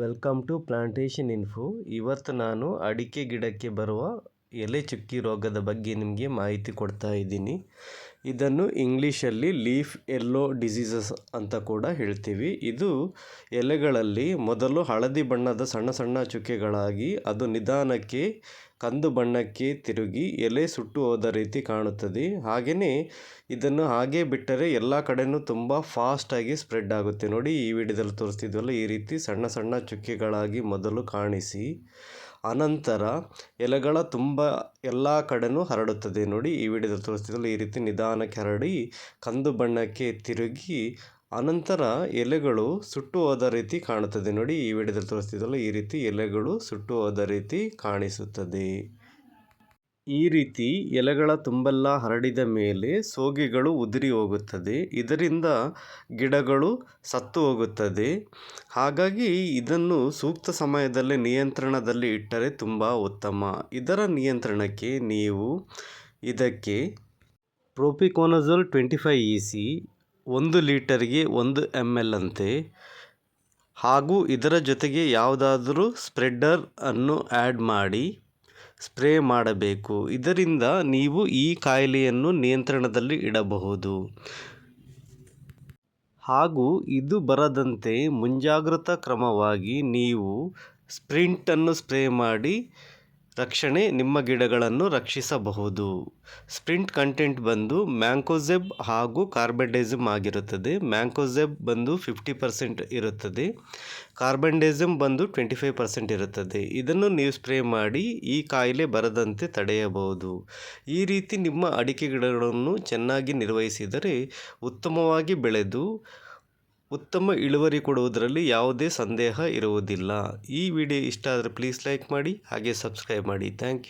Welcome to plantation info ಇವತ್ತು ನಾನು ಅಡಿಕೆ ಗಿಡಕ್ಕೆ ಬರುವ ಎಲೆ ಚುಕ್ಕಿ ರೋಗದ ಬಗ್ಗೆ ನಿಮಗೆ ಮಾಹಿತಿ ಕೊಡ್ತಾ ಇದ್ದೀನಿ. ಇದನ್ನು ಇಂಗ್ಲೀಷಲ್ಲಿ ಲೀಫ್ ಎಲ್ಲೋ ಡಿಸೀಸಸ್ ಅಂತ ಕೂಡ ಹೇಳ್ತೀವಿ. ಇದು ಎಲೆಗಳಲ್ಲಿ ಮೊದಲು ಹಳದಿ ಬಣ್ಣದ ಸಣ್ಣ ಸಣ್ಣ ಚುಕ್ಕೆಗಳಾಗಿ ಅದು ನಿಧಾನಕ್ಕೆ, ಕಂದು ಬಣ್ಣಕ್ಕೆ ತಿರುಗಿ ಎಲೆ ಸುಟ್ಟು ಹೋದ ರೀತಿ ಕಾಣುತ್ತದೆ. ಹಾಗೆಯೇ ಇದನ್ನು ಹಾಗೆ ಬಿಟ್ಟರೆ ಎಲ್ಲ ಕಡೆಯೂ ತುಂಬ ಫಾಸ್ಟಾಗಿ ಸ್ಪ್ರೆಡ್ ಆಗುತ್ತೆ. ನೋಡಿ, ಈ ವಿಡಿಯೋದಲ್ಲಿ ತೋರಿಸ್ತಿದ್ವಲ್ಲ, ಈ ರೀತಿ ಸಣ್ಣ ಸಣ್ಣ ಚುಕ್ಕೆಗಳಾಗಿ ಮೊದಲು ಕಾಣಿಸಿ, ಅನಂತರ ಎಲೆಗಳ ತುಂಬ ಎಲ್ಲ ಕಡೆಯೂ ಹರಡುತ್ತದೆ. ನೋಡಿ, ಈ ವಿಡಿಯೋದಲ್ಲಿ ತೋರಿಸ್ತಿದ್ವಲ್ಲ, ಈ ರೀತಿ ನಿಧಾನಕ್ಕೆ ಹರಡಿ ಕಂದು ಬಣ್ಣಕ್ಕೆ ತಿರುಗಿ ಅನಂತರ ಎಲೆಗಳು ಸುಟ್ಟು ಹೋದ ರೀತಿ ಕಾಣುತ್ತದೆ. ನೋಡಿ, ಈ ವಿಡಿಯೋದಲ್ಲಿ ತೋರಿಸ್ತಿದ್ದಲ್ಲ, ಈ ರೀತಿ ಎಲೆಗಳು ಸುಟ್ಟು ಹೋದ ರೀತಿ ಕಾಣಿಸುತ್ತದೆ. ಈ ರೀತಿ ಎಲೆಗಳ ತುಂಬೆಲ್ಲ ಹರಡಿದ ಮೇಲೆ ಸೋಗೆಗಳು ಉದುರಿ ಹೋಗುತ್ತದೆ. ಇದರಿಂದ ಗಿಡಗಳು ಸತ್ತು ಹೋಗುತ್ತದೆ. ಹಾಗಾಗಿ ಇದನ್ನು ಸೂಕ್ತ ಸಮಯದಲ್ಲಿ ನಿಯಂತ್ರಣದಲ್ಲಿ ಇಟ್ಟರೆ ತುಂಬ ಉತ್ತಮ. ಇದರ ನಿಯಂತ್ರಣಕ್ಕೆ ನೀವು ಇದಕ್ಕೆ propiconazole twenty five E C ಒಂದು ಲೀಟರ್ಗೆ ಒಂದು ಎಂ ಎಲ್ ಅಂತೆ. ಹಾಗೂ ಇದರ ಜೊತೆಗೆ ಯಾವುದಾದರೂ ಸ್ಪ್ರೆಡ್ಡರ್ ಅನ್ನು ಆ್ಯಡ್ ಮಾಡಿ ಸ್ಪ್ರೇ ಮಾಡಬೇಕು. ಇದರಿಂದ ನೀವು ಈ ಕಾಯಿಲೆಯನ್ನು ನಿಯಂತ್ರಣದಲ್ಲಿ ಇಡಬಹುದು. ಹಾಗೂ ಇದು ಬರದಂತೆ ಮುಂಜಾಗ್ರತಾ ಕ್ರಮವಾಗಿ ನೀವು ಸ್ಪ್ರಿಂಟನ್ನು ಸ್ಪ್ರೇ ಮಾಡಿ ರಕ್ಷಣೆ ನಿಮ್ಮ ಗಿಡಗಳನ್ನು ರಕ್ಷಿಸಬಹುದು. ಸ್ಪ್ರಿಂಟ್ ಕಂಟೆಂಟ್ ಬಂದು ಮ್ಯಾಂಕೋಸೆಬ್ ಹಾಗೂ ಕಾರ್ಬನ್ಡೈಸಮ್ ಆಗಿರುತ್ತದೆ. ಮ್ಯಾಂಕೋಸೆಬ್ ಬಂದು ಫಿಫ್ಟಿ ಪರ್ಸೆಂಟ್ ಇರುತ್ತದೆ. ಕಾರ್ಬನ್ಡೈಸಮ್ ಬಂದು ಟ್ವೆಂಟಿ ಫೈವ್ ಪರ್ಸೆಂಟ್ ಇರುತ್ತದೆ. ಇದನ್ನು ನೀವು ಸ್ಪ್ರೇ ಮಾಡಿ ಈ ಕಾಯಿಲೆ ಬರದಂತೆ ತಡೆಯಬಹುದು. ಈ ರೀತಿ ನಿಮ್ಮ ಅಡಿಕೆ ಗಿಡಗಳನ್ನು ಚೆನ್ನಾಗಿ ನಿರ್ವಹಿಸಿದರೆ ಉತ್ತಮವಾಗಿ ಬೆಳೆದು ಉತ್ತಮ ಇಳುವರಿ ಕೊಡುವುದರಲ್ಲಿ ಯಾವುದೇ ಸಂದೇಹ ಇರುವುದಿಲ್ಲ. ಈ ವಿಡಿಯೋ ಇಷ್ಟ ಆದರೆ ಪ್ಲೀಸ್ ಲೈಕ್ ಮಾಡಿ, ಹಾಗೆ ಸಬ್ಸ್ಕ್ರೈಬ್ ಮಾಡಿ. Thank you